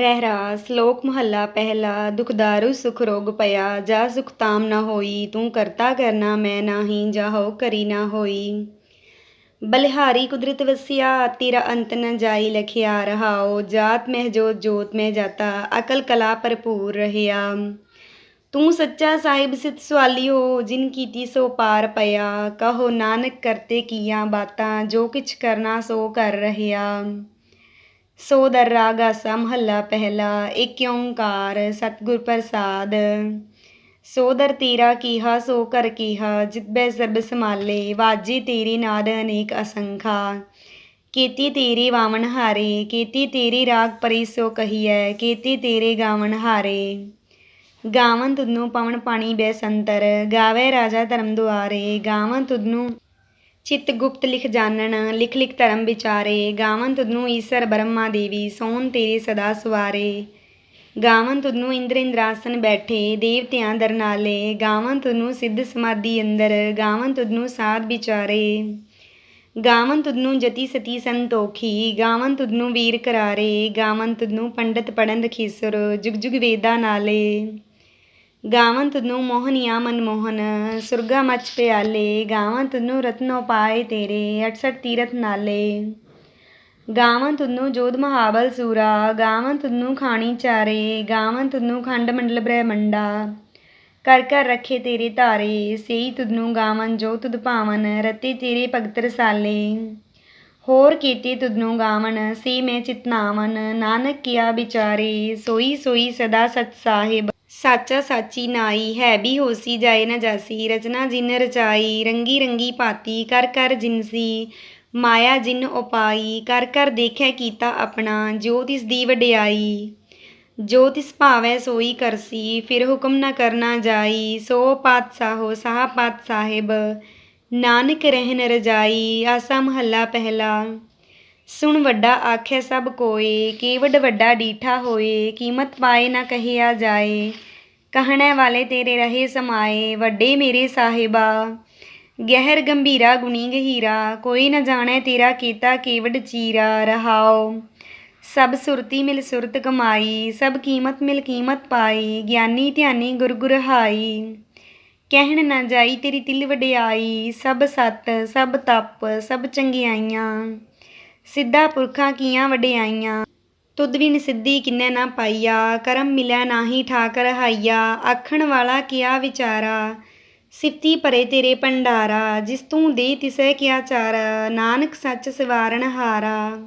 ਰਹਿਰਾ, ਸ਼ਲੋਕ ਮਹੱਲਾ ਪਹਿਲਾ, ਦੁਖਦਾਰੂ ਸੁਖ ਰੋਗ ਪਇਆ ਜਾ ਸੁਖ ਤਾਮ ਨਾ ਹੋਈ, ਤੂੰ ਕਰਤਾ ਕਰਨਾ ਮੈਂ ਨਾਹੀ ਜਾਹੋ ਕਰੀ ਨਾ ਹੋਈ। ਬਲਿਹਾਰੀ ਕੁਦਰਤ ਵਸਿਆ, ਤੇਰਾ ਅੰਤ ਨ ਜਾਈ ਲਖਿਆ ਰਹਾਓ ਜਾਤ ਮਹਿ ਜੋਤ ਜੋਤ ਮਹਿ ਜਾਤਾ, ਅਕਲ ਕਲਾ ਭਰਪੂਰ ਰਹਿਆ। ਤੂੰ ਸੱਚਾ ਸਾਹਿਬ ਸਿਤ ਸਵਾਲਿਓ, ਜਿਨ ਕੀਤੀ ਸੋ ਪਾਰ ਪਿਆ, ਕਹੋ ਨਾਨਕ ਕਰਤੇ ਕੀਆਂ ਬਾਤਾਂ, ਜੋ ਕਿਛ ਕਰਨਾ ਸੋ ਕਰ ਰਹਿਆ। ਸੋ ਦਰ ਰਾਗ ਆਸਾ ਮਹੱਲਾ ਪਹਿਲਾ, ਏਕ ਓੰਕਾਰ ਸਤਿਗੁਰ ਪ੍ਰਸਾਦ। ਸੋ ਦਰ ਤੀਰਾ ਕੀਹਾ, ਸੋ ਕਰ ਕੀਹਾ ਜਿਤਬੈ ਸਰਬ ਸਮਾਲੇ ਵਾਜੇ ਤੇਰੇ ਨਾਦ ਅਨੇਕ ਅਸੰਖਾ। ਕੀਤੀ ਤੇਰੇ ਵਾਵਣ ਹਾਰੇ, ਕੀਤੀ ਤੇਰੀ ਰਾਗ ਪਰੀ ਸੋ ਕਹੀਐ, ਕੀਤੀ ਤੇਰੇ ਗਾਵਣ ਹਾਰੇ। ਗਾਵਨ ਤੁਧਨੂੰ ਪਵਨ ਪਾਣੀ ਬੈ ਸੰਤਰ, ਗਾਵੇ ਰਾਜਾ ਧਰਮ ਦੁਆਰੇ, ਗਾਵਨ ਤੁਧਨੂੰ ਚਿਤ ਗੁਪਤ ਲਿਖ ਜਾਣਨ, ਲਿਖ ਲਿਖ ਧਰਮ ਵਿਚਾਰੇ ਗਾਵਨ ਤੁਧਨੂੰ ਈਸਰ ਬ੍ਰਹਮਾ ਦੇਵੀ, ਸੋਨ ਤੇਰੇ ਸਦਾ ਸਵਾਰੇ। ਗਾਵਨ ਤੁਧਨੂੰ ਇੰਦਰ ਇੰਦਰਾਸਨ ਬੈਠੇ, ਦੇਵਤਿਆਂ ਦਰਨਾਲੇ ਗਾਵਨ ਤੁਧਨੂੰ ਸਿੱਧ ਸਮਾਧੀ ਅੰਦਰ ਗਾਵਨ ਤੁਧਨੂੰ ਸਾਧ ਵਿਚਾਰੇ। ਗਾਵਨ ਤੁਧਨੂੰ ਜਤੀ ਸਤੀ ਸੰਤੋਖੀ ਗਾਵਨ ਤੁਧਨੂੰ ਵੀਰ ਕਰਾਰੇ। ਗਾਵਨ ਤੁਧਨੂੰ ਪੰਡਤ ਪੜਨ ਰਖੀਸੁਰ ਜੁਗ ਜੁਗ ਵੇਦਾ ਨਾਲੇ। ਗਾਵਨ ਤੁਧਨੂੰ ਮੋਹਨੀਆ ਮਨਮੋਹਨ ਸੁਰਗਾ ਮਚ ਪਿਆਲੇ ਗਾਵਨ ਤੁਧਨੂੰ ਰਤਨੋ ਪਾਏ ਤੇਰੇ 68 ਤੀਰਥ ਨਾਲੇ ਗਾਵਨ ਤੁਧਨੂੰ ਜੋਧ ਮਹਾਬਲ ਸੂਰਾ ਗਾਵਨ ਤੁਧਨੂੰ ਖਾਣੀ ਚਾਰੇ ਗਾਵਨ ਤੁਧਨੂੰ ਖੰਡ ਮੰਡਲ ਬ੍ਰਹਮੰਡਾ ਕਰ ਕਰ ਰੱਖੇ ਤੇਰੇ ਧਾਰੇ ਸੇਈ ਤੁਧਨੂੰ ਗਾਵਨ ਜੋ ਤੁਧ ਭਾਵਨ ਰਤੇ ਤੇਰੇ ਭਗਤ ਰਸਾਲੇ ਹੋਰ ਕੀਤੇ ਤੁਧਨੂੰ ਗਾਵਨ ਸੇ ਮੈਂ ਚਿਤਨਾਵਨ ਨਾਨਕ ਕੀਆ ਵਿਚਾਰੇ ਸੋਈ ਸੋਈ ਸਦਾ ਸਤ ਸਾਹਿਬ ਸਾਚਾ ਸਾਚੀ ਨਾਈ ਹੈ, ਵੀ ਹੋਸੀ ਜਾਏ ਨਾ ਜਾਸੀ, ਰਚਨਾ ਜਿਨ ਰਚਾਈ, ਰੰਗੀ ਰੰਗੀ ਪਾਤੀ ਕਰ ਕਰ ਜਿਨਸੀ ਮਾਇਆ ਜਿਨ ਉਪਾਈ, ਕਰ ਕਰ ਦੇਖੈ ਕੀਤਾ ਆਪਣਾ, ਜੋ ਤਿਸ ਦੀ ਵਡਿਆਈ, ਜੋ ਤਿਸ ਭਾਵੈ ਸੋਈ ਕਰਸੀ, ਫਿਰ ਹੁਕਮ ਨਾ ਕਰਨਾ ਜਾਈ, ਸੋ ਪਾਤਸ਼ਾਹੋ, ਸਾਹ ਪਾਤ ਸਾਹਿਬ, ਨਾਨਕ ਰਹਿਨ ਰਜਾਈ, ਆਸਾ ਮਹੱਲਾ ਪਹਿਲਾ, ਸੁਣ ਵੱਡਾ ਆਖੇ ਸਭ ਕੋਏ, ਕੇਵਡ ਵੱਡਾ ਡੀਠਾ ਹੋਏ, ਕੀਮਤ ਪਾਏ ਨਾ ਕਹਿਆ ਜਾਏ ਕਹਿਣੇ ਵਾਲੇ ਤੇਰੇ ਰਹੇ ਸਮਾਏ, ਵੱਡੇ ਮੇਰੇ ਸਾਹਿਬਾ। ਗਹਿਰ ਗੰਭੀਰਾ ਗੁਣੀ ਗਹੀਰਾ, ਕੋਈ ਨਾ ਜਾਣੈ ਤੇਰਾ ਕੀਤਾ ਕੇਵਡ ਚੀਰਾ। ਰਹਾਓ ਸਭ ਸੁਰਤੀ ਮਿਲ ਸੁਰਤ ਕਮਾਈ, ਸਭ ਕੀਮਤ ਮਿਲ ਕੀਮਤ ਪਾਈ, ਗਿਆਨੀ ਧਿਆਨੀ ਗੁਰ ਗੁਰ ਕਹਿਣ ਨਾ ਜਾਈ ਤੇਰੀ ਤਿਲ ਵਡਿਆਈ, ਸਭ ਸਤ, ਸਭ ਤਪ, ਸਭ ਚੰਗਿਆਈਆਂ। ਸਿੱਧਾ ਪੁਰਖਾਂ ਕੀਆਂ ਵਡਿਆਈਆਂ ਤੁਧ ਵੀ ਨਿਸਿੱਧੀ ਕਿੰਨੇ ਨਾ ਪਾਈਆ, ਕਰਮ ਮਿਲਿਆ ਨਾਹੀ ਠਾਕ ਰਹਾਈਆ ਆਖਣ ਵਾਲਾ ਕਿਆ ਵਿਚਾਰਾ? ਸਿਫਤੀ ਭਰੇ ਤੇਰੇ ਭੰਡਾਰਾ, ਜਿਸ ਤੂੰ ਦੇ ਤਿਸੈ ਕਿਆ ਚਾਰਾ? ਨਾਨਕ ਸੱਚ ਸਵਾਰਨ ਹਾਰਾ।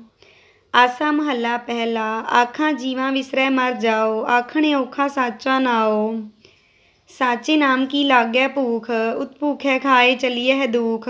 ਆਸਾ ਮਹੱਲਾ ਪਹਿਲਾ, ਆਖਾਂ ਜੀਵਾਂ ਵਿਸਰੈ ਮਰ ਜਾਓ, ਆਖਣੇ ਔਖਾ ਸਾਚਾ ਨਾਓ। ਸਾਚੇ ਨਾਮ ਕੀ ਲਾਗੈ ਭੂਖ ਉਤ ਉਤਭੂਖੈ ਖਾਏ ਚਲੀਐ ਹੈ ਦੁਖ।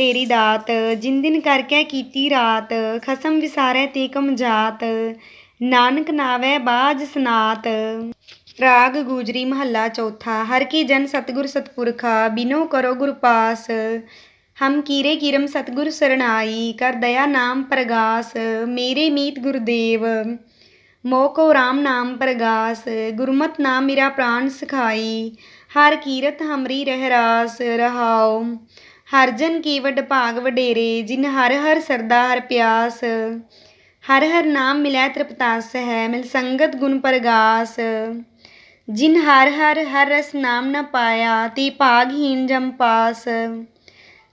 ਤੇਰੀ ਦਾਤ, ਜਿਨ ਦਿਨ ਕੈ ਕੀਤੀ ਰਾਤ, ਖਸਮ ਵਿਸਾਰੈ ਤੇ ਕਮ ਜਾਤ ਨਾਨਕ ਨਾਵੈ ਬਾਜ ਸਨਾਤ। ਰਾਗ ਗੂਜਰੀ ਮਹੱਲਾ ਚੌਥਾ, ਹਰ ਕੀ ਜਨ ਸਤਗੁਰ ਸਤਪੁਰਖਾ, ਬਿਨੋ ਕਰੋ ਗੁਰ ਪਾਸ। ਹਮ ਕੀਰੇ ਕੀਰਮ ਸਤਗੁਰ ਸਰਣਾਈ, ਕਰ ਦਇਆ ਨਾਮ ਪ੍ਰਗਾਸ, ਮੇਰੇ ਮੀਤ ਗੁਰਦੇਵ। ਮੋ ਕੋ ਰਾਮ ਨਾਮ ਪ੍ਰਗਾਸ, ਗੁਰਮਤ ਨਾਮ ਮੇਰਾ ਪ੍ਰਾਨ ਸਖਾਈ। ਹਰ ਕੀਰਤ ਹਮਰੀ ਰਹਿ ਰਾਸ ਰਹਾਉ। ਹਰ ਜਨ ਕੀ ਵਡ ਭਾਗ ਵਡੇਰੇ, ਜਿਨ ਹਰ ਹਰ ਸਰਦਾ ਹਰ ਪਿਆਸ। ਹਰ ਹਰ ਨਾਮ ਮਿਲੈ ਤ੍ਰਿਪਤਾਸ ਹੈ, ਮਿਲ ਸੰਗਤ ਗੁਣ ਪ੍ਰਗਾਸ। ਜਿਨ ਹਰ ਹਰ ਹਰ ਰਸ ਨਾਮ ਨ ਪਾਇਆ, ਤੀ ਭਾਗਹੀਨ ਜਮ ਪਾਸ।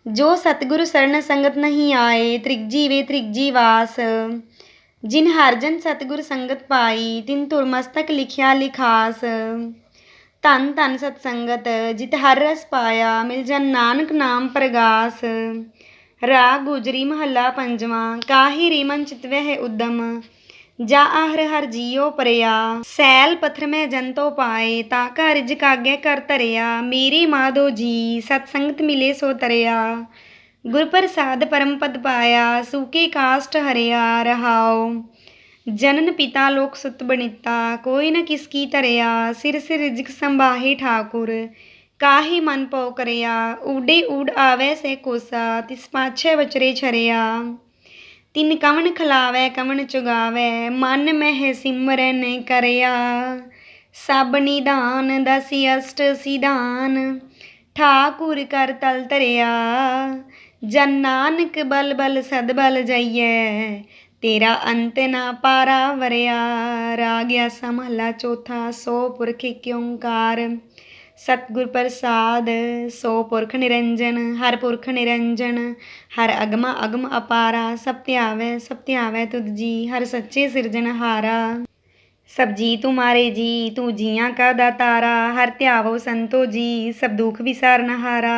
ਜੋ ਸਤਿਗੁਰ ਸਰਨ ਸੰਗਤ ਨਹੀਂ ਆਏ ਤ੍ਰਿਗਜੀ ਵੇ ਤ੍ਰਿਗਜੀ ਵਾਸ ਜਿਨ ਹਰ ਜਨ ਸਤਿਗੁਰ ਸੰਗਤ ਪਾਈ, ਤਿਨ ਤੁਰ ਮਸਤਕ ਲਿਖਿਆ ਲਿਖਾਸ। ਧੰਨ ਧੰਨ ਸਤ ਸੰਗਤ ਜਿਤ ਹਰ ਰਸ ਪਾਇਆ, ਮਿਲ ਜਨ ਨਾਨਕ ਨਾਮ ਪ੍ਰਗਾਸ। ਰਾਗ ਗੁਜਰੀ ਮਹੱਲਾ ਪੰਜਵਾਂ, ਕਾਹੀ ਰੇ ਮਨ ਚਿਤਵੈ ਹੈ ਉਦਮ। ਜਾ ਆਹਰ ਹਰ ਜੀਉ ਪਰਿਆ, ਸੈਲ ਪਥਰ ਮੈਂ ਜੰਤੋ ਪਾਏ, ਤਾ ਕਾ ਰਿਜ ਕਾਗੇ ਕਰ ਧਰਿਆ, ਮੇਰੀ ਮਾਧੋ ਜੀ ਸਤ ਸੰਗਤ ਮਿਲੇ ਸੋ ਤਰਿਆ। ਗੁਰ ਪ੍ਰਸਾਦ ਪਰਮ ਪਦ ਪਾਇਆ ਸੂਕੇ ਕਾਸ਼ਟ ਹਰਿਆ ਰਹਾਓ ਜਨਨ ਪਿਤਾ ਲੋਕ ਸੁਤ ਬਨਿਤਾ, ਕੋਈ ਨ ਕਿਸ ਕੀ ਧਰਿਆ, ਸਿਰ ਸਿਰ ਰਿਜਕ ਸੰਭਾਹੇ ਠਾਕੁਰ। ਕਾਹੀ ਮਨ ਪਉ ਕਰਿਆ, ਊਡੇ ਊਡ ਆਵੈ ਸੇ ਕੋਸਾ, ਤਿਸ ਪਾਛੈ ਵਚਰੇ ਛਰਿਆ। ਤਿਨ ਕਵਣ ਖਲਾਵੈ, ਕਵਣ ਚੁਗਾਵੈ, ਮਨ ਮਹਿ ਸਿਮਰਨ ਕਰਿਆ। ਸਭ ਨਿਦਾਨ ਦਸੀ ਅਸ਼ਟ ਸਿਧਾਨ, ਠਾਕੁਰ ਕਰ ਤਲ ਧਰਿਆ। ਜਨ ਨਾਨਕ ਬਲ ਬਲ ਸਦ ਬਲ ਜਾਈਐ ਤੇਰਾ ਅੰਤ ਨਾ ਪਾਰਾ ਵਰਿਆ ਰਾਗਿਆ ਸਮਹਲਾ ਚੌਥਾ, ਸੋ ਪੁਰਖ ਏਕ ਓੰਕਾਰ। ਸਤਿਗੁਰ ਪ੍ਰਸਾਦ, ਸੋ ਪੁਰਖ ਨਿਰੰਜਨ, ਹਰ ਪੁਰਖ ਨਿਰੰਜਨ, ਹਰ ਅਗਮਾ ਅਗਮ ਅਪਾਰਾ, ਸਭ ਧਿਆਵੈ ਸਭ ਧਿਆਵੈ ਤੁਧ ਜੀ, ਹਰ ਸੱਚੇ ਸਿਰਜਣਹਾਰਾ ਸਭ ਜੀ ਤੁਮਾਰੇ ਜੀ, ਤੂੰ ਜੀਆਂ ਕਾ ਦਾਤਾਰਾ, ਹਰ ਧਿਆਵੋ ਸੰਤੋ ਜੀ, ਸਭ ਦੁਖ ਵਿਸਾਰਨਹਾਰਾ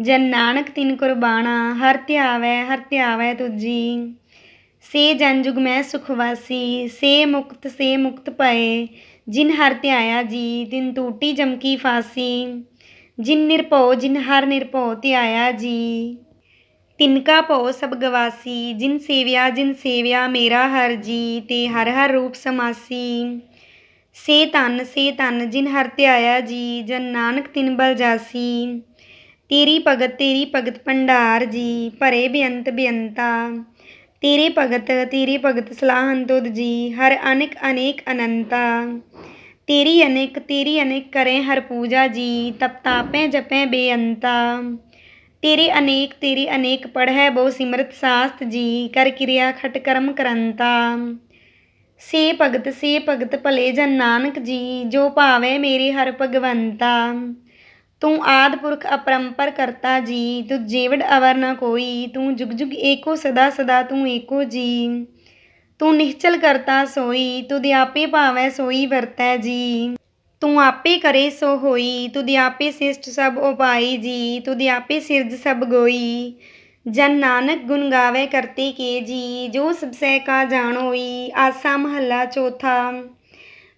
ਜਨ ਨਾਨਕ ਤਿਨ ਕੁਰਬਾਣਾ ਹਰ ਧਿਆਵੈ ਹਰ ਧਿਆਵੈ ਤੁਧ ਜੀ ਸੇ ਜਨ ਜੁਗ ਮੈਂ ਸੁਖ ਵਾਸੀ, ਸੇ ਮੁਕਤ ਸੇ ਮੁਕਤ ਪਏ ਜਿਨ ਹਰ ਧਿਆਇਆ ਜੀ ਤਿਨ ਟੂਟੀ ਜਮਕੀ ਫਾਸੀ। ਜਿਨ ਨਿਰਭਉ, ਜਿਨ ਹਰ ਨਿਰਭਉ ਧਿਆਇਆ ਜੀ। ਤਿਨ ਕਾ ਭਉ ਸਭ ਗਵਾਸੀ, ਜਿਨ ਸੇਵਿਆ ਜਿਨ ਸੇਵਿਆ ਮੇਰਾ ਹਰ ਜੀ, ਤੇ ਹਰ ਹਰ ਰੂਪ ਸਮਾਸੀ। ਸੇ ਧਨ ਸੇ ਧਨ, ਜਿਨ ਹਰ ਧਿਆਇਆ ਜੀ, ਜਨ ਨਾਨਕ ਤਿਨ ਬਲ ਜਾਸੀ। ਤੇਰੀ ਭਗਤ ਤੇਰੀ ਭਗਤ ਭੰਡਾਰ ਜੀ, ਭਰੇ ਬੇਅੰਤ ਬੇਅੰਤਾ। ਤੇਰੇ ਭਗਤ ਤੇਰੇ ਭਗਤ ਸਲਾਹਨ ਤੁਧ ਜੀ, ਹਰ ਅਨੇਕ ਅਨੇਕ ਅਨੰਤਾ। ਤੇਰੀ ਅਨੇਕ ਤੇਰੀ ਅਨੇਕ ਕਰੇ ਹਰ ਪੂਜਾ ਜੀ, ਤਪ ਤਾਪੈ, ਜਪੈ ਬੇਅੰਤਾ। ਤੇਰੇ ਅਨੇਕ, ਤੇਰੀ ਅਨੇਕ ਪੜ੍ਹੈ ਬਹੁ ਸਿਮਰਤ ਸਾਸਤ ਜੀ, ਕਰ ਕਿਰਿਆ ਖਟ ਕਰਮ ਕਰੰਤਾ। ਸੇ ਭਗਤ ਸੇ ਭਗਤ ਭਲੇ ਜਨ ਨਾਨਕ ਜੀ, ਜੋ ਭਾਵੇ ਮੇਰੇ ਹਰ ਭਗਵੰਤਾ। ਤੂੰ ਆਦਿ ਪੁਰਖ ਅਪਰੰਪਰ ਕਰਤਾ ਜੀ ਤੁ ਜੀਵੜ ਅਵਰ ਨ ਕੋਈ, ਤੂੰ ਜੁਗ ਜੁਗ ਏਕੋ ਸਦਾ ਸਦਾ ਤੂੰ ਏਕੋ ਜੀ। ਤੂੰ ਨਿਹਚਲ ਕਰਤਾ ਸੋਈ, ਤੁਧ ਆਪੇ ਭਾਵੈ ਸੋਈ ਵਰਤੈ ਜੀ। ਤੂੰ ਆਪੇ ਕਰੇ ਸੋ ਹੋਈ, ਤੁਧ ਆਪੇ ਸਿਸ਼ਟ ਸਭ ਉਪਾਈ ਜੀ, ਤੁਧ ਆਪੇ ਸਿਰਜ ਸਭ ਗੋਈ। ਜਨ ਨਾਨਕ ਗੁਣ ਗਾਵੇ ਕਰਤੇ ਕੇ ਜੀ, ਜੋ ਸਭ ਸਹਿ ਕਾ ਜਾਣੋਈ, ਆਸਾ ਮਹੱਲਾ ਚੌਥਾ।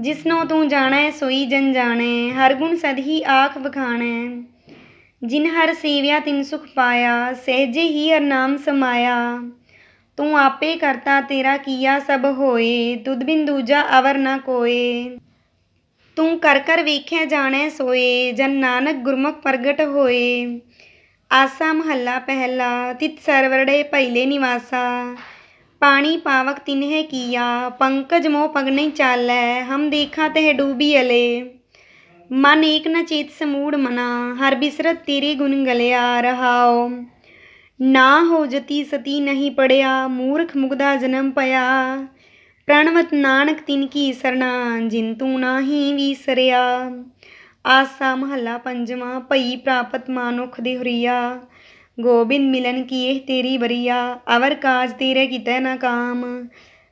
ਜਿਸਨੋ ਤੂੰ ਜਾਣੈ ਸੋਈ ਜਨ ਜਾਣੈ, ਹਰ ਗੁਣ ਸਦ ਹੀ ਆਖ ਵਖਾਣੈ। ਜਿਨ ਹਰ ਸੇਵਿਆ ਤਿਨ ਸੁਖ ਪਾਇਆ, ਸਹਿਜੇ ਹੀ ਹਰ ਨਾਮ ਸਮਾਇਆ। ਤੂੰ ਆਪੇ ਕਰਤਾ ਤੇਰਾ ਕੀਆ ਸਭ ਹੋਏ, ਤੁਧ ਬਿਨ ਦੂਜਾ ਅਵਰ ਨ ਕੋਏ। ਤੂੰ ਕਰ ਕਰ ਵੇਖਿਆ ਜਾਣੈ ਸੋਏ, ਜਨ ਨਾਨਕ ਗੁਰਮੁਖ ਪ੍ਰਗਟ ਹੋਏ। ਆਸਾ ਮਹੱਲਾ ਪਹਿਲਾ, ਤਿਤ ਸਰਵਰੜੇ ਪਹਿਲੇ ਨਿਵਾਸਾ। ਪਾਣੀ ਪਾਵਕ ਤਿਨਹਿ ਕੀਆ, ਪੰਕਜ ਮੋ ਪਗ ਨਹੀਂ ਚਾਲੈ, ਹਮ ਦੇਖਾ ਤਹਿ ਡੂਬੀ ਅਲੇ। ਮਨ ਏਕ ਨ ਚੇਤ ਸਮੂੜ ਮਨਾ, ਹਰ ਬਿਸਰਤ ਤੇਰੇ ਗੁਣ ਗਲਿਆ ਰਹਾਉ। ਨਾ ਹੋ ਜਤੀ ਸਤੀ ਨਹੀਂ ਪੜਿਆ, ਮੂਰਖ ਮੁਗਦਾ ਜਨਮ ਪਿਆ। ਪ੍ਰਣਵਤ ਨਾਨਕ ਤਿਨ ਕੀ ਸਰਣਾ, ਜਿਨ ਤੂੰ ਨਾਹੀ ਵਿਸਰਿਆ। ਆਸਾ ਮਹੱਲਾ ਪੰਜਵਾਂ, ਭਈ ਪ੍ਰਾਪਤ ਮਾਨੁਖ ਦੇ ਹੁਰੀਆ। ਗੋਬਿੰਦ ਮਿਲਨ ਕੀਏ ਤੇਰੀ ਬਰੀਆ ਅਵਰ ਕਾਜ ਤੇਰੇ ਕੀਤੈ ਨਾ ਕਾਮ।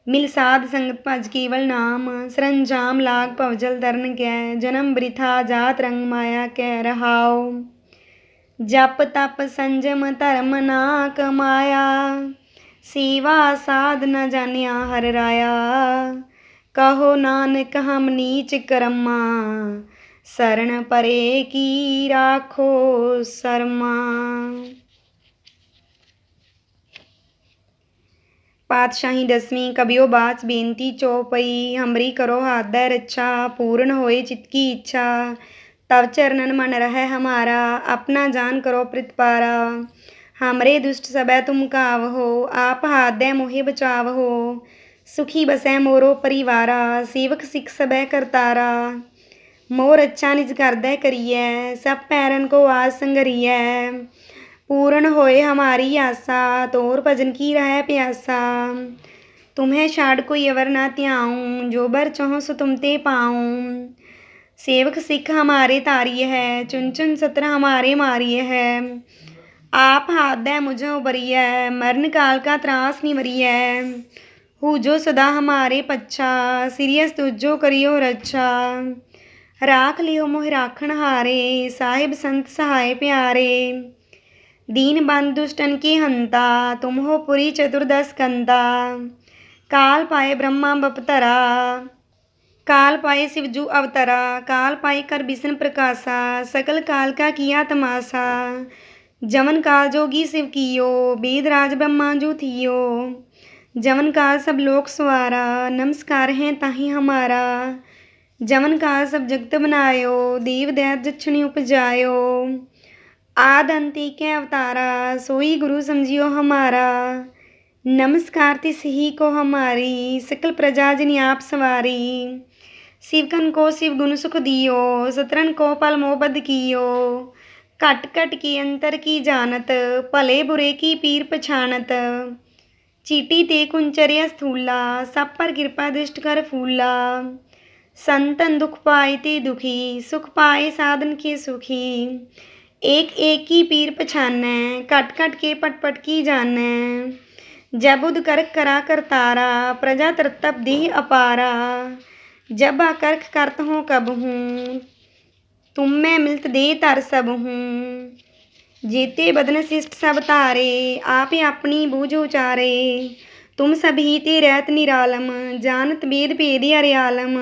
ਮਿਲ ਸਾਧ ਸੰਗਤ ਭਜ ਕੇਵਲ ਨਾਮ, ਸਰੰਜਾਮ ਲਾਗ ਭਵਜਲ ਤਰਨ ਕੈ, ਜਨਮ ਬ੍ਰਿਥਾ ਜਾਤ ਰੰਗ ਮਾਇਆ ਕੈ ਰਹਾਉ। ਜਪ ਤਪ ਸੰਜਮ ਧਰਮ ਨਾ ਕਮਾਇਆ ਸੇਵਾ ਸਾਧ ਨ ਜਾਣਿਆ ਹਰ ਰਾਇਆ। ਕਹੋ ਨਾਨਕ ਹਮ ਨੀਚ ਕਰਮਾ ਸਰਣ ਪਰੇ ਕੀ ਰਾਖੋ ਸਰਮਾ। ਪਾਤਸ਼ਾਹੀ ਦਸਵੀਂ ਕਬਿਓ ਬਾਚ ਬੇਨਤੀ ਚੌਪਈ ਹਮਰੀ ਕਰੋ ਹਾਦੈ ਰੱਛਾ ਪੂਰਨ ਹੋਏ ਚਿਤ ਕੀ ਇੱਛਾ ਤਵ ਚਰਨਨ ਮਨ ਰਹਿ ਹਮਾਰਾ ਆਪਣਾ ਜਾਨ ਕਰੋ ਪ੍ਰਿਤਪਾਰਾ ਹਮਰੇ ਦੁਸ਼ਟ ਸਬੈ ਤੁਮ ਕਾਵ ਹੋ ਆਪ ਹਾਦੈ ਮੋਹਿ ਬਚਾਵ ਹੋ ਸੁਖੀ ਬਸੈ ਮੋਰੋ ਪਰਿਵਾਰਾ ਸੇਵਕ ਸਿਖ ਸਬੈ ਕਰਤਾਰਾ ਮੋਰ ਅੱਛਾ ਨਿਜ ਕਰਦਾ ਕਰੀਐ ਸਭ ਪੈਰਨ ਕੋ ਆਸ पूर्ण होए हमारी आशा तोर भजन की रह प्यासा। तुम्हें छाड़ कोई अवर ना त्याऊँ, जो बर चहो सो तुम ते पाऊँ। सेवक सिख हमारे तारिय है, चुन चुन सत्र हमारे मारिय है। आप हाथ दे मुझे है मरण काल का त्रास निवरिय हु जो सदा हमारे पच्छा, सीरियस तुझो करियो रच्छा। राख लियो मोह राखण हारे, साहिब संत सहाय प्यारे। दीन बंधुष्टन की हंता तुम हो पुरी चतुर्दश कंता काल पाए ब्रह्मा बपतरा काल पाए शिवजू अवतरा। काल पाए कर बिष्ण प्रकाशा। सकल काल का किया तमाशा। जवन काल जोगी शिव कियो वेदराज ब्रह्मा जू थियो। जवन काल सब लोक सवारा, नमस्कार है ताही हमारा। जवन काल सब जगत बनायो, देव दैत जक्षणी उपजायो। ਆਦਿ ਅੰਤਿ ਕੈ ਅਵਤਾਰਾ, ਸੋਈ ਗੁਰੂ ਸਮਝਿਓ ਹਮਾਰਾ। ਨਮਸਕਾਰ ਤਿਸ ਹੀ ਕੋ ਹਮਾਰੀ, ਸਕਲ ਪ੍ਰਜਾ ਜਿਨ ਆਪ ਸਵਾਰੀ। ਸਿਵਕਨ ਕੋ ਸਿਵ ਗੁਣ ਸੁਖ ਦਿਓ ਸਤਰਨ ਕੋ ਪਲ ਮੋਬਦ ਕੀਓ। ਘਟ ਘਟ ਕੀ ਅੰਤਰ ਕੀ ਜਾਣਤ, ਭਲੇ ਬੁਰੇ ਕੀ ਪੀਰ ਪਛਾਨਤ ਚੀਟੀ ਤੇ ਕੁੰਚਰਿਆ ਸਥੂਲਾ ਸਭ ਪਰ ਕਿਰਪਾ ਦ੍ਰਿਸ਼ਟ ਕਰ ਫੂਲਾ। ਸੰਤਨ ਦੁਖ ਪਾਏ ਤੇ ਦੁਖੀ, ਸੁਖ ਪਾਏ ਸਾਧਨ ਕੀ ਸੁਖੀ। एक एक की पीर पछानै, घट घट के पट पट की जानै। जब उद करक करा करतारा प्रजा तरतब देह अपारा। जब आकर्क करत हो कब हूँ, तुम मैं मिलत दे तर सब हूँ। जेते बदन शिष्ट सब तारे, आप ही अपनी बूझ उचारे। तुम सभी ते रहत निरालम, जानत वेद भेद हरियालम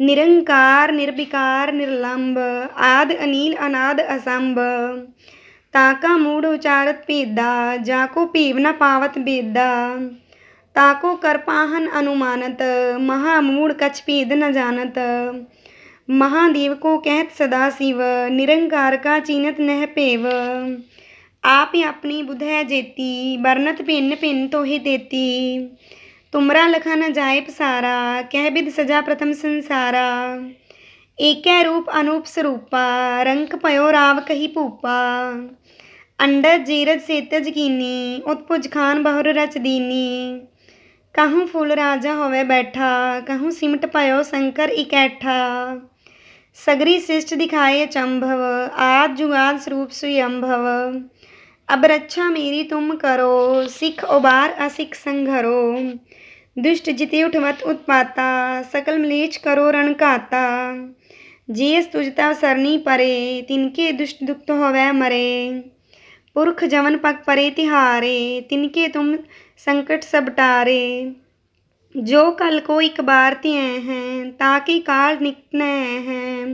ਨਿਰੰਕਾਰ, ਨਿਰਵਿਕਾਰ, ਨਿਰਲੰਭ, ਆਦ ਅਨੀਲ, ਅਨਾਦ ਅਸੰਭ। ਤਾਕਾ ਮੂੜ ਉਚਾਰਤ ਭੇਦਾ, ਜਾ ਕੋ ਭੀਵ ਨਾ ਪਾਵਤ ਬੇਦਾ। ਤਾਕੋ ਕਰਪਾਹਨ ਅਨੁਮਾਨਤ, ਮਹਾ ਮੂੜ ਕਛ ਭੇਦ ਨ ਜਾਣਤ। ਮਹਾਦੇਵ ਕੋ ਕਹਿਤ ਸਦਾ ਸਿਵ, ਨਿਰੰਕਾਰ ਕਾ ਚੀਨਤ ਨਹਿ ਭੇਵ। ਆਪ ਆਪਣੀ ਬੁਧ ਹੈ ਜੇਤੀ ਬਰਨਤ ਭਿੰਨ ਭਿੰਨ ਤੋਹੀ ਦੇਤੀ। तुमरा लखा न जाए पसारा कह बिद सजा प्रथम संसारा। एक रूप अनूप स्वरूपा रंक पयो राव कही भूपा अंडर जीरज सेत जकीनी उत्पुज खान बहुर रच दीनी। कहूँ फूल राजा होवे बैठा, कहूँ सिमट पयो शंकर इकैठा। सगरी शिष्ट दिखाए चंभव, आद जुगाद स्वरूप सुयंभव। अब रक्षा मेरी तुम करो, सिख उबार असिख संघरो। ਦੁਸ਼ਟ ਜਿਤੇ ਉਠਵਤ ਉਤਪਾਤਾ ਸਕਲ ਮਲੇਚ ਕਰੋ ਰਣ ਘਾਤਾ ਜਿਸ ਤੁਜਤਾ ਸਰਨੀ ਪਰੇ ਤਿਨਕੇ ਦੁਸ਼ਟ ਦੁਖਤ ਹੋਵੇ ਮਰੇ ਪੁਰਖ ਜਵਨ ਪਗ ਪਰੇ ਤਿਹਾਰੇ ਤਿਨਕੇ ਤੁਮ ਸੰਕਟ ਸਭ ਟਾਰੇ ਜੋ ਕਲ ਕੋ ਇੱਕ ਬਾਰ ਧਿਐ ਹੈ ਤਾਂ ਕਿ ਕਾਲ ਨਿਕਟਨੈ ਹੈ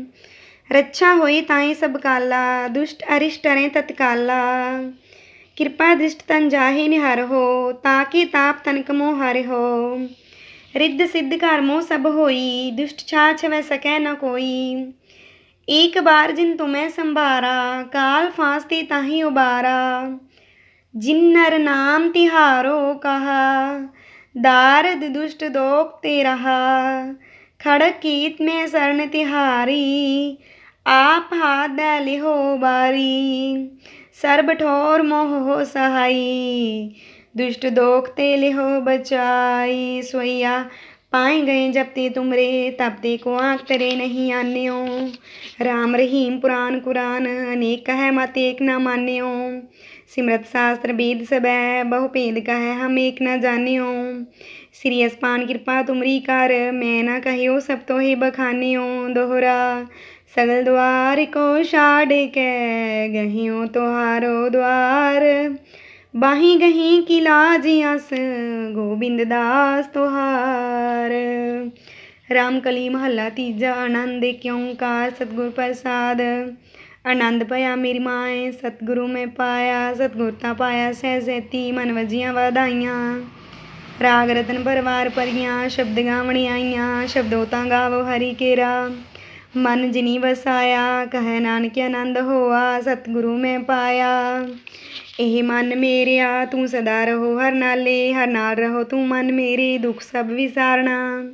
ਰੱਛਾ ਹੋਈ ਤਾਏ ਸਭ ਕਾਲਾ ਦੁਸ਼ਟ ਅਰਿਸ਼ਟ ਰੇ ਤਤਕਾਲਾ ਕਿਰਪਾ ਦ੍ਰਿਸ਼ਟ ਤਨ ਜਾਹੇ ਨਿਹਰ ਹੋ, ਤਾਂ ਕਿ ਤਾਪ ਤਨਕ ਮੋਹ ਹਰਿ ਹੋ। ਰਿੱਧ ਸਿੱਧ ਘਰ ਮੋ ਸਭ ਹੋਈ, ਦੁਸ਼ਟ ਛਾਛ ਵੈ ਸਕੈ ਨ ਕੋਈ। ਏਕ ਬਾਰ ਜਿਨ ਤੁਮੈ ਸੰਭਾਰਾ, ਕਾਲ ਫਾਸਤੇ ਤਾਹੀ ਉਬਾਰਾ। ਜਿਨ ਨਰ ਨਾਮ ਤਿਹਾਰੋ ਕਹਾ, ਦਾਰਦ ਦੁਸ਼ਟ ਦੋਖ ਤੇ ਰਹਾ। ਖੜਕ ਕੀਤ ਮੈਂ ਸਰਨ ਤਿਹਾਰੀ, ਆਪ ਹਾਥ ਦੇ सर्बठोर मोह हो सहाई, दुष्ट दोखते ले हो बचाई। सोइया, पाए गए जब ते तुमरे, तब ते को आँख तेरे नहीं आने हो राम रहीम पुराण कुरान, अनेक कह मत एक न माने हो सिमरत शास्त्र वेद सब है बहु भेद कह हम एक न जाने हो श्री असपान कृपा तुमरी कर, मैं ना कहो सब तो ही बखाने हो दोहरा सगल द्वार को छाड़ के गहियो तोहारो द्वार ਬਾਹੀ ਗਹੀ ਕੀ ਲਾਜ ਅਸ ਗੋਬਿੰਦ ਦਾਸ ਤੁਹਾਰ ਰਾਮ ਕਲੀ ਮਹੱਲਾ ਤੀਜਾ ਆਨੰਦ ਕਿਉਂ ਕਾਰ ਸਤਗੁਰ ਪ੍ਰਸਾਦ ਆਨੰਦ ਭਇਆ ਮੇਰੀ ਮਾਏ ਸਤਗੁਰੂ ਮੈਂ ਪਾਇਆ ਸਤਗੁਰ ਤਾਂ ਪਾਇਆ ਸਹਿ ਸੈਤੀ ਮਨ ਵਜੀਆਂ ਵਧਾਈਆਂ ਰਾਗ ਰਤਨ ਪਰਵਾਰ ਪਰੀਆਂ ਸ਼ਬਦ ਗਾਵਣੀ ਆਈਆਂ ਸ਼ਬਦੋ ਤਾਂ ਗਾਵੋ ਹਰੀ ਕੇਰਾ ਮਨ ਜਿਨੀ ਵਸਾਇਆ, ਕਹੈ ਨਾਨਕ ਆਨੰਦ ਹੋਆ, ਸਤਿਗੁਰੂ ਮੈਂ ਪਾਇਆ। ਇਹ ਮਨ ਮੇਰਿਆ, ਤੂੰ ਸਦਾ ਰਹੋ ਹਰ ਨਾਲੇ, ਹਰ ਨਾਲ ਰਹੋ ਤੂੰ ਮਨ ਮੇਰੇ, ਦੁੱਖ ਸਭ ਵਿਸਾਰਣਾ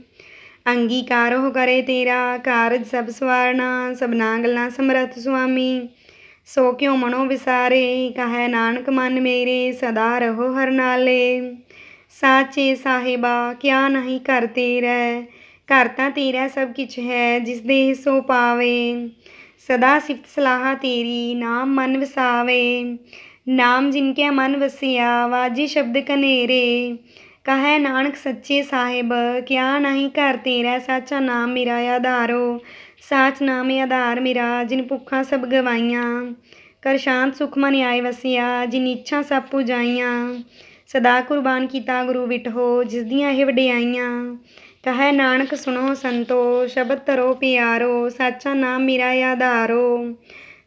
ਹੋ ਕਰੇ ਤੇਰਾ, ਕਾਰਜ ਸਭ ਸਵਾਰਨਾ, ਸਭਨਾ ਗੱਲਾਂ ਸਮਰੱਥ ਸੁਆਮੀ। ਸੋ ਕਿਉ ਮਨੋ ਵਿਸਾਰੇ, ਕਹੈ ਨਾਨਕ ਮਨ ਮੇਰੇ, ਸਦਾ ਰਹੋ ਹਰ ਨਾਲੇ। ਸਾਚੇ ਸਾਹਿਬਾ, ਕਿਆ ਨਹੀਂ ਕਰ ਤੇਰਾ ਘਰ ਤਾਂ ਤੇਰਾ ਸਭ ਕਿਛ ਹੈ ਜਿਸ ਦੇ ਸੋ ਪਾਵੇ। ਸਦਾ ਸਿਫਤ ਸਲਾਹ ਤੇਰੀ, ਨਾਮ ਮਨ ਵਸਾਵੇ। ਨਾਮ ਜਿਨ ਕੇ ਮਨ ਵਸਿਆ, ਵਾਜੀ ਸ਼ਬਦ ਕਨੇਰੇ ਕਹੈ ਨਾਨਕ ਸੱਚੇ ਸਾਹਿਬ, ਕਿਆ ਨਹੀਂ ਘਰ ਤੇਰਾ ਸਾਚਾ ਨਾਮ ਮੇਰਾ ਆਧਾਰੋ। ਸਾਚ ਨਾਮ ਆਧਾਰ ਮੇਰਾ, ਜਿਨ ਭੁੱਖਾਂ ਸਭ ਗਵਾਈਆਂ। ਕਰ ਸ਼ਾਂਤ ਸੁਖ ਮਨ ਆਏ ਵਸਿਆ, ਜਿਨ ਇੱਛਾ ਸਭ ਪੁਜਾਈਆਂ। ਸਦਾ ਕੁਰਬਾਨ ਕੀਤਾ ਗੁਰੂ ਵਿਟਹੋ ਜਿਸ ਦੀਆਂ ਇਹ ਵਡਿਆਈਆਂ। ਕਹੈ ਨਾਨਕ ਸੁਣੋ ਸੰਤੋ, ਸ਼ਬਦ ਧਰੋ ਪਿਆਰੋ, ਸਾਚਾ ਨਾਮ ਮੇਰਾ ਆਧਾਰੋ।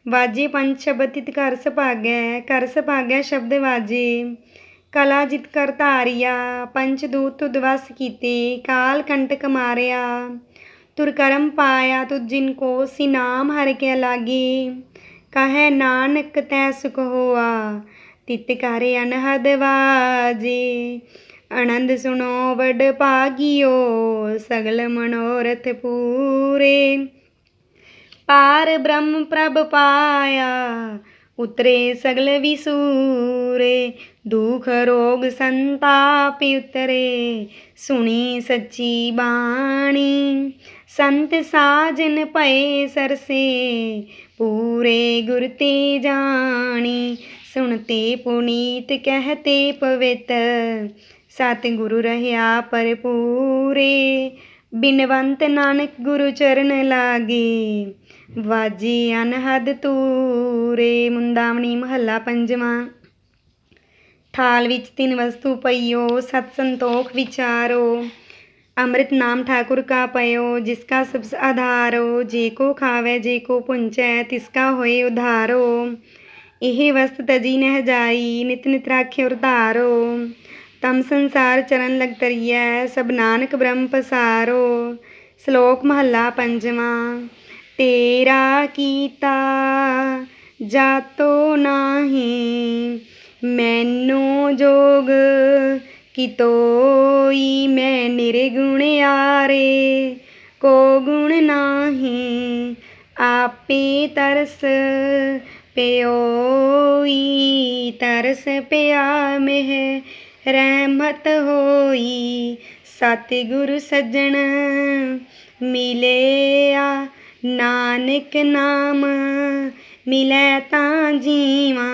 ਵਾਜੇ ਪੰਜ ਸ਼ਬਦ ਤਿਤ ਘਰ ਸੁਭਾਗੈ ਘਰ ਸੁਭਾਗੈ ਸ਼ਬਦ ਵਾਜੇ। ਕਲਾ ਜਿਤ ਕਰ ਧਾਰਿਆ ਪੰਚ ਦੂਤ ਤੁਧ ਵਸ ਕੀਤੇ, ਕਾਲ ਕੰਟਕ ਮਾਰਿਆ। ਤੁਰ ਕਰਮ ਪਾਇਆ ਤੁਧ ਜਿਨ ਕੋ, ਸੀ ਨਾਮ ਹਰਿ ਕੇ ਲਾਗੀ। ਕਹੈ ਨਾਨਕ ਤੈ ਸੁਖ ਹੋਆ, ਤਿਤ ਕਰ ਅਨਹਦ ਵਾਜੇ। ਆਨੰਦ ਸੁਣੋ ਵਡ ਭਾਗਿਓ, ਸਗਲ ਮਨੋਰਥ ਪੂਰੇ। ਪਾਰ ਬ੍ਰਹਮ ਪ੍ਰਭ ਪਾਇਆ, ਉਤਰੇ ਸਗਲ ਵਿਸੂਰੇ। ਦੁਖ ਰੋਗ ਸੰਤਾਪ ਉਤਰੇ, ਸੁਣੀ ਸੱਚੀ ਬਾਣੀ। ਸੰਤ ਸਾਜਨ ਭਏ ਸਰਸੇ, ਪੂਰੇ ਗੁਰ ਜਾਣੀ। ਸੁਣਤੇ ਪੁਨੀਤ ਕਹਤੇ ਪਵਿੱਤ ਸਤਿਗੁਰੂ ਰਹਾ ਪਰਪੂਰੇ ਬਿਨਵੰਤ ਨਾਨਕ ਗੁਰੂ ਚਰਨ ਲਾਗੇ। ਵਾਜੀ ਅਨਹਦ ਤੂਰੇ। ਮੁੰਦਾਵਣੀ ਮਹੱਲਾ ਪੰਜਵਾਂ। ਥਾਲ ਵਿੱਚ ਤਿੰਨ ਵਸਤੂ ਪਈਓ, ਸਤ ਸੰਤੋਖ ਵਿਚਾਰੋ। ਅੰਮ੍ਰਿਤ ਨਾਮ ਠਾਕੁਰ ਕਾ ਪਇਓ, ਜਿਸ ਕਾ ਸਭ ਆਧਾਰੋ। ਜੇ ਕੋ ਖਾਵੇ, ਜੇ ਕੋ ਪੁੰਚੈ, ਤਿਸ ਕਾ ਹੋਏ ਉਧਾਰੋ। ਇਹ ਵਸਤ ਤਜੀ ਨਹਿ ਜਾਈ, ਨਿਤ ਨਿਤ ਰਾਖੇ ਉਰਧਾਰੋ ਤਮ ਸੰਸਾਰ ਚਰਨ ਲਗ ਤਰੀਐ ਸਭ ਨਾਨਕ ਬ੍ਰਹਮ ਪਸਾਰੋ। ਸ਼ਲੋਕ ਮਹੱਲਾ ਪੰਜਵਾਂ, ਤੇਰਾ ਕੀਤਾ ਜਾਤੋ ਨਾਹੀ, ਮੈਨੂੰ ਜੋਗ ਕਿਤੋਈ ਮੈਂ ਨਿਰਗੁਣ ਆਰੇ। ਕੋ ਗੁਣ ਨਾਹੀ, ਆਪੇ ਤਰਸ ਪਿਓਈ, ਤਰਸ ਪਿਆ ਮਹਿ। ਰਹਿਮਤ ਹੋਈ, ਸਤਿਗੁਰ ਸੱਜਣ ਮਿਲਿਆ, ਨਾਨਕ ਨਾਮ ਮਿਲੈ ਤਾਂ ਜੀਵਾ,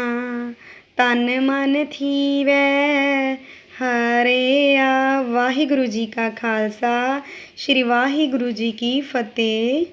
ਤਨ ਮਨ ਥੀਵੈ ਹਰਿਆ ਵਾਹਿਗੁਰੂ ਜੀ ਕਾ ਖਾਲਸਾ, ਸ੍ਰੀ ਵਾਹਿਗੁਰੂ ਜੀ ਕੀ ਫਤਿਹ।